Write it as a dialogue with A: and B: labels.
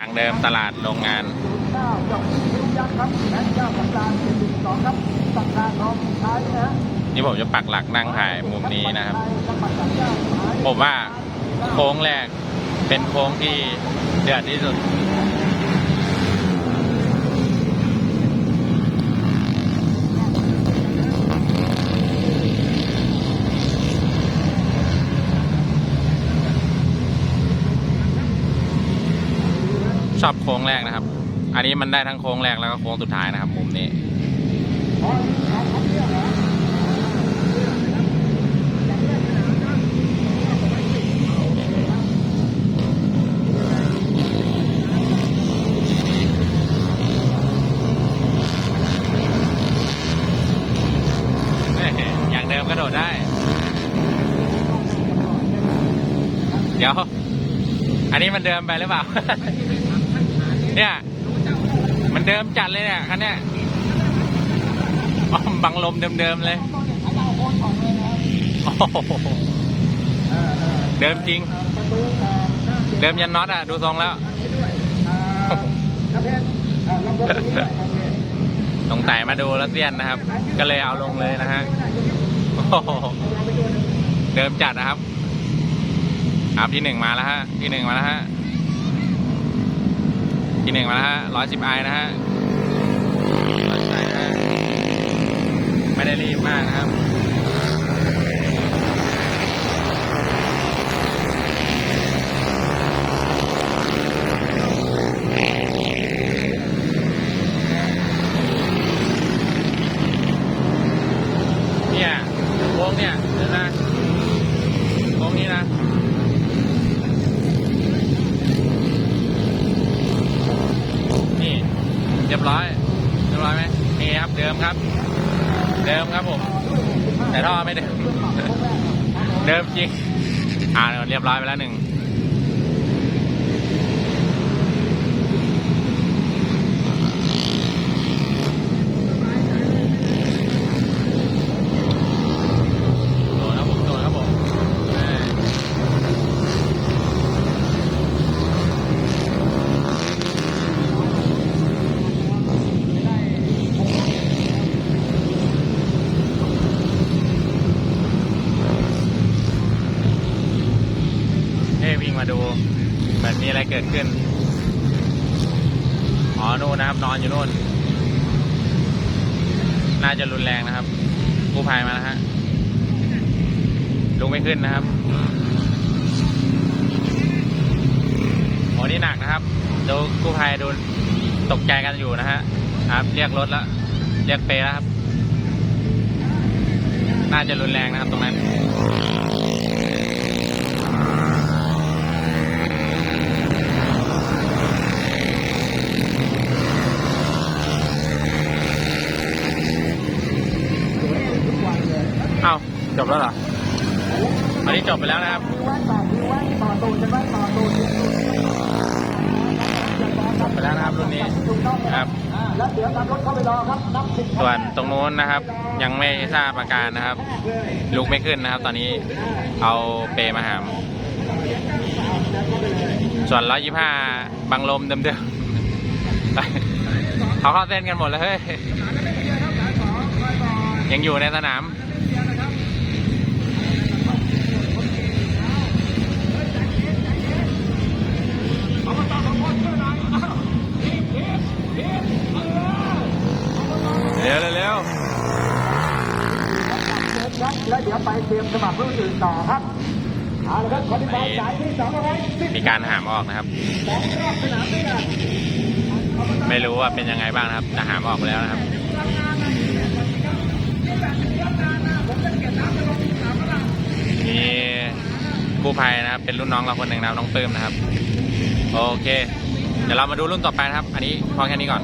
A: ทางเดิมตลาดโรงงาน
B: นี่
A: ผมจะปักหลักนั่งถ่ายมุมนี้นะครับ ผมว่าโค้งแรกเป็นโค้งที่เดือดที่สุด ชอบโค้งแรกนะครับ อันนี้มันได้ทั้งโค้งแรกแล้วก็โค้งสุดท้ายนะครับ มุมนี้อย่างเดิมกระโดดได้ เดี๋ยว อันนี้มันเดิมไปหรือเปล่า เนี่ย มันเดิมจัดเลยเนี่ยคันเนี้ยอ๋อบังลมเดิมๆเลยเดิมจริง เดิมยันน็อตอะ ดูทรงแล้วสงสัยมาดูแล้วเซียนนะครับ ก็เลยเอาลงเลยนะฮะเดิมจัดนะครับครับที่หนึ่งมาแล้วฮะ ที่หนึ่งมาแล้วฮะ หนึ่งมาแล้วฮะร้อยสิบไอนะฮะร้อยสิบไอนะฮะไม่ได้รีบมากนะครับเนี่ยโค้งเนี่ยเดี๋ยวนะโค้งนี้นะ นี่ เรียบร้อยเรียบร้อยไหมนี่ครับเดิมครับ เดิมครับผม แต่ท่อไม่เดิม เดิมจริง อ่าเรียบร้อยไปแล้วหนึ่งโดนครับผมโดนครับผมเอ้ย เฮ้ยวิ่งมาดูเหมือนมีอะไรเกิดขึ้น อ๋อนู่นนะครับ นอนอยู่นู่น น่าจะรุนแรงนะครับ กู้ภัยมาแล้วฮะลุกไม่ขึ้นนะครับโอ้นี่หนักนะครับ ดูกู้ภัยดูตกใจกันอยู่นะฮะครับ เรียกรถแล้วเรียกเปรย์แล้วครับ น่าจะรุนแรงนะครับตรงนั้น จบแล้วเหรออันนี้จบไปแล้วนะครับ
B: มีแว่นต่อมีแว่นต่อตูนจะแว่นต่อตูน
A: จบไปแล้วนะครับรุ่นนี้ครับ
B: อ่าแล้วเดี๋ยวนำรถเข้าไปรอครับส่
A: วนตรงนู้นนะครับ ยังไม่ทราบอาการนะครับ ลุกไม่ขึ้นนะครับ ตอนนี้เอาเปร์มาหาม ส่วนร้อยยี่ห้าบังลมเดิมๆเขาเข้าเส้นกันหมดแล้วเฮ้ยยังอยู่ในสนาม เร็วเร็ว
B: ครับ แล้วเดี๋ยวไปเตรียมสมัครรุ่นอื่นต่อครับเอาละครับขอที่บอลสายที่สองร้อยสิบ
A: มีการหามออกนะครับ
B: สองรอบสนามด้วยกัน
A: ไม่รู้ว่าเป็นยังไงบ้างนะครับแต่หามออกไปแล้วนะครับ มีกู้ภัยนะครับ เป็นรุ่นน้องเราคนหนึ่งนะครับน้องปื้มนะครับ โอเค เดี๋ยวเรามาดูรุ่นต่อไปนะครับ อันนี้พอแค่นี้ก่อน